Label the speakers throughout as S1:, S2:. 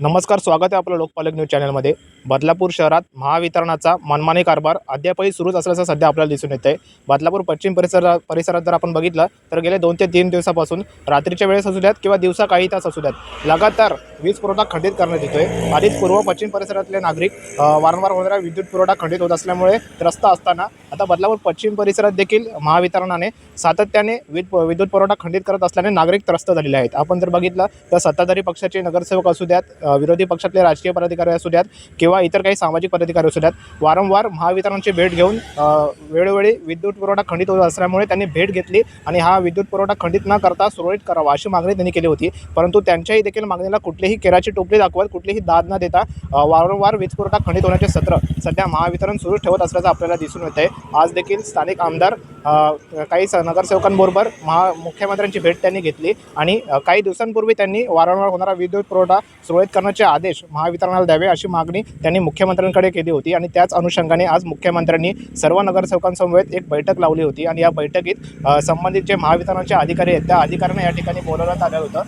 S1: नमस्कार स्वागत आहे आपलं लोकपालक न्यूज चॅनलमध्ये. बदलापूर शहरात महावितरणाचा मनमानी कारभार अद्यापही सुरूच असल्याचं सध्या आपल्याला दिसून येतं आहे बदलापूर पश्चिम परिसरा परिसरात जर आपण बघितलं तर गेले दोन ते तीन दिवसापासून रात्रीच्या वेळेस असू द्यात किंवा दिवसा काही तास असू द्यात लगातार वीज पुरवठा खंडित करण्यात येतोय. आधीच पूर्व पश्चिम परिसरातले नागरिक वारंवार होणारा विद्युत पुरवठा खंडित होत असल्यामुळे त्रस्त असताना आता बदलापूर पश्चिम परिसरात देखील महावितरणाने सातत्याने वीज विद्युत पुरवठा खंडित करत असल्याने नागरिक त्रस्त झालेले आहेत. आपण जर बघितलं तर सत्ताधारी पक्षाचे नगरसेवक असू द्यात विरोधी पक्षातले राजकीय पदाधिकारी असू द्यात किंवा इतर काही सामाजिक पदाधिकारी असू द्यात वारंवार महावितरणची भेट घेऊन वेळोवेळी विद्युत पुरवठा खंडित होत असल्यामुळे त्यांनी भेट घेतली आणि हा विद्युत पुरवठा खंडित न करता सुरळीत करावा अशी मागणी त्यांनी केली होती. परंतु त्यांच्याही देखील मागणीला कुठलीही केराची टोपली दाखवत कुठलीही दाद न देता वारंवार वीज पुरवठा खंडित होण्याचे सत्र सध्या महावितरण सुरू ठेवत असल्याचं आपल्याला दिसून येत आहे आज देखील स्थानिक आमदार काही स- नगरसेवकांबरोबर महा मुख्यमंत्र्यांची भेट त्यांनी घेतली आणि काही दिवसांपूर्वी त्यांनी वारंवार होणारा विद्युत पुरवठा सुरळीत करण्याचे आदेश महावितरणाला द्यावे अशी मागणी त्यांनी मुख्यमंत्र्यांकडे केली होती आणि त्याच अनुषंगाने आज मुख्यमंत्र्यांनी सर्व नगरसेवकांसमवेत एक बैठक लावली होती आणि या बैठकीत संबंधित जे महावितरणाचे अधिकारी आहेत त्या अधिकाऱ्यांना या ठिकाणी बोलवण्यात आलं होतं.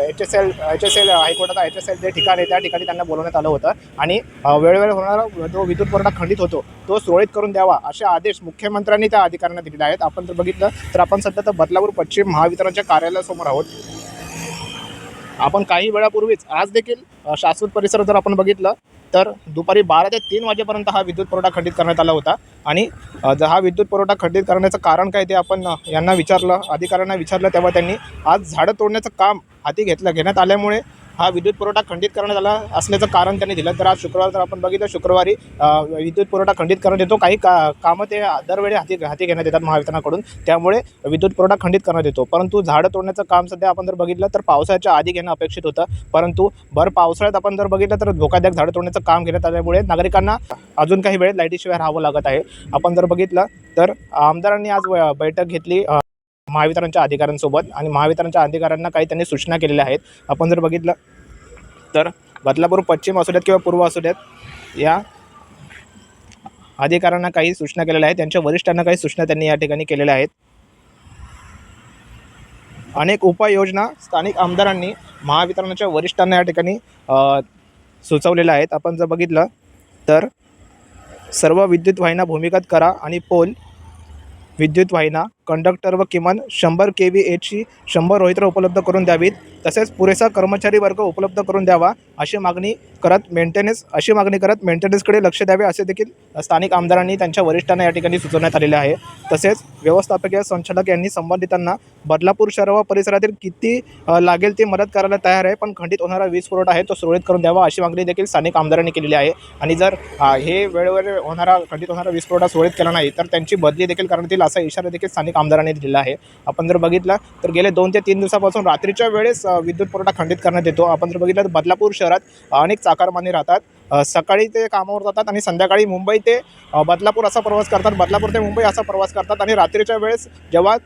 S1: H S L H S L हायकोर्टाचा H S L जे ठिकाण आहे त्या ठिकाणी त्यांना बोलवण्यात आलं होतं आणि वेळोवेळी होणारा जो विद्युत पुरवठा खंडित होतो तो सुरळीत करून द्यावा असे आदेश मुख्यमंत्र्यांनी त्या अधिकाऱ्यांना दिलेल्या आहेत. आपण जर बघितलं तर आपण सध्या तर बदलापूर पश्चिम महावितरणच्या कार्यालयासमोर आहोत. आपण काही वेळापूर्वीच आज देखील शाश्वत परिसर जर आपण बघितलं तर दुपारी बारा ते तीन वाजेपर्यंत हा विद्युत पुरवठा खंडित करण्यात आला होता. आणि अ, हा विद्युत पुरवठा खंडित करण्याचं कारण काय ते आपण यांना विचारलं अधिकाऱ्यांना विचारलं तेव्हा त्यांनी आज झाडं तोडण्याचं काम हाती घेतलं घेण्यात आल्यामुळे हा विद्युत पुरवठा खंडित करण्यात आला असल्याचं कारण त्यांनी दिलं. तर आज शुक्रवार जर आपण बघितलं शुक्रवारी विद्युत पुरवठा खंडित करण्यात येतो. काही का कामं ते दरवेळी हाती हाती घेण्यात येतात महावितरणाकडून. त्यामुळे विद्युत पुरवठा खंडित करण्यात येतो. परंतु झाडं तोडण्याचं काम सध्या आपण जर बघितलं तर पावसाच्या आधी घेणं अपेक्षित होतं. परंतु भर पावसाळ्यात आपण जर बघितलं तर धोकादायक झाडं तोडण्याचं काम घेण्यात आल्यामुळे नागरिकांना अजून काही वेळेत लाईटीशिवाय राहावं लागत आहे. आपण जर बघितलं तर आमदारांनी आज व- बैठक घेतली महावितरणच्या अधिकाऱ्यांसोबत. आणि महावितरणच्या अधिकाऱ्यांना काही त्यांनी सूचना केलेल्या आहेत. आपण जर बघितलं तर बदलापूर पश्चिम असू द्यात किंवा पूर्व असू द्यात या अधिकाऱ्यांना काही सूचना केलेल्या आहेत. त्यांच्या वरिष्ठांना काही सूचना त्यांनी या ठिकाणी केलेल्या आहेत. अनेक उपाययोजना स्थानिक आमदारांनी महावितरणाच्या वरिष्ठांना या ठिकाणी सुचवलेल्या आहेत. आपण जर बघितलं तर सर्व विद्युत वाहिन्या भूमिगत करा आणि पोल विद्युत वाहिन्या कंडक्टर व किमान शंभर के व्ही एचची शंभर रोहित्र उपलब्ध करून द्यावीत. तसेच पुरेसा कर्मचारी वर्ग उपलब्ध करून द्यावा अशी मागणी करत मेंटेनन्स अशी मागणी करत मेंटेनन्सकडे लक्ष द्यावे असे देखील स्थानिक आमदारांनी त्यांच्या वरिष्ठांना या ठिकाणी सुचवण्यात आलेले आहे. तसेच व्यवस्थापकीय संचालक यांनी संबंधितांना बदलापूर शहर व परिसरातील किती लागेल ते मदत करायला तयार आहे पण खंडित होणारा वीज पुरवठा आहे तो सुरळीत करून द्यावा अशी मागणी देखील स्थानिक आमदारांनी केलेली आहे. आणि जर हे वेळेवर होणारा खंडित होणारा वीज पुरवठा सुरळीत केला नाही तर त्यांची बदली देखील करण्यात येईल असा इशारा देखील स्थानिक आमदारांनी दिलेला आहे. आपण जर बघितलं तर गेले दोन ते तीन दिवसापासून रात्रीच्या वेळेस विद्युत पुरवठा खंडित करण्यात येतो. आपण जर बघितलं तर बदलापूर शहरात अनेक चाकारमानी राहतात. सकाळी ते कामावर जातात आणि संध्याकाळी मुंबई ते बदलापूर असा प्रवास करतात. बदलापूर ते मुंबई असा प्रवास करतात आणि रात्रीच्या वेळेस जेव्हा